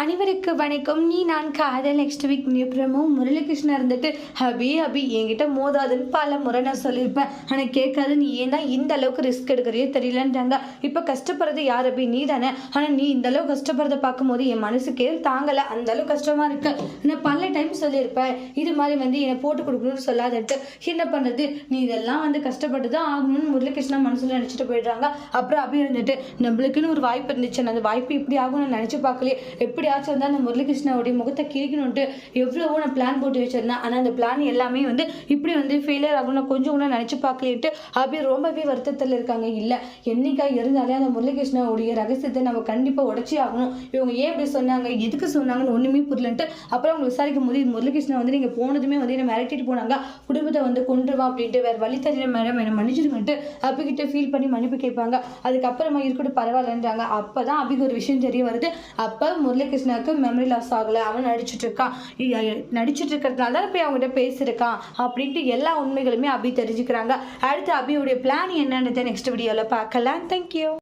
அனைவருக்கு வணக்கம். நீ நான் காதல். நெக்ஸ்ட் வீக் நியூப்ரமும் முரளிகிருஷ்ணன் இருந்துட்டு ஹபி அபி என்கிட்ட மோதாதுன்னு பல முறை நான் சொல்லியிருப்பேன். ஆனால் கேட்காது. நீ ஏன் தான் இந்த அளவுக்கு ரிஸ்க் எடுக்கிறியோ தெரியலன்றாங்க. இப்போ கஷ்டப்படுறது யார் அபி நீ தானே. ஆனால் நீ இந்த அளவுக்கு கஷ்டப்படுறத பார்க்கும்போது என் மனசுக்கே தாங்கலை. அந்த அளவுக்கு கஷ்டமாக இருக்கு. நான் பல டைம் சொல்லியிருப்பேன் இது மாதிரி வந்து என்னை போட்டு கொடுக்கணும்னு சொல்லாதட்டு. என்ன பண்ணுறது நீ இதெல்லாம் வந்து கஷ்டப்பட்டு தான் ஆகணும்னு முரளிகிருஷ்ணன் மனசில் நினச்சிட்டு போயிடுறாங்க. அப்புறம் அபி இருந்துட்டு நம்மளுக்குன்னு ஒரு வாய்ப்பு இருந்துச்சு. அந்த வாய்ப்பு இப்படி ஆகும்னு நினச்சி பார்க்கலையே. எப்படியாச்சும் வந்து அந்த முரளிகிருஷ்ணாவுடைய முகத்தை கிழிக்கணுன்ட்டு எவ்வளவோ நான் பிளான் போட்டு வச்சிருந்தேன். ஆனால் அந்த பிளான் எல்லாமே வந்து இப்படி வந்து ஃபெயிலியர் ஆகும் நான் கொஞ்சம் கூட நினச்சி பார்க்கலிட்டு அப்படியே ரொம்பவே வருத்தத்தில் இருக்காங்க. இல்லை என்னைக்கா இருந்தாலே அந்த முரளிகிருஷ்ணாவுடைய ரகசியத்தை நம்ம கண்டிப்பாக உடச்சி ஆகணும். இவங்க ஏன் இப்படி சொன்னாங்க? எதுக்கு சொன்னாங்கன்னு ஒன்றுமே புரியலன்ட்டு அப்புறம் அவங்க விசாரிக்கும் போது முரளிகிருஷ்ணன் வந்து நீங்கள் போனதுமே வந்து என்ன மிரட்டிட்டு போனாங்க. குடும்பத்தை வந்து கொண்டுருவா அப்படின்ட்டு வேறு வழி தெரியல மேடம் என்னை மன்னிச்சிருங்கன்ட்டு அப்பிக்கிட்ட ஃபீல் பண்ணி மன்னிப்பு கேட்பாங்க. அதுக்கப்புறமா இருக்கட்டும் பரவாயில்லன்றாங்க. அப்போ தான் அபிக்கு ஒரு விஷயம் தெரிய வருது. அப்போ முரளிகிருஷ்ணாவுக்கு மெமரி லாஸ் ஆகலை. அவன் நடிச்சுட்டு இருக்கான் நடிச்சுட்டு நடிச்சிட்டு இருக்கிறதுனால தான் போய் அவங்ககிட்ட பேசியிருக்கான் அப்படின்ட்டு எல்லா உண்மைகளுமே அபி தெரிஞ்சுக்கிறாங்க. அடுத்து அபியுடைய பிளான் என்னன்றதை நெக்ஸ்ட் வீடியோவில் பார்க்கலாம். தேங்க்யூ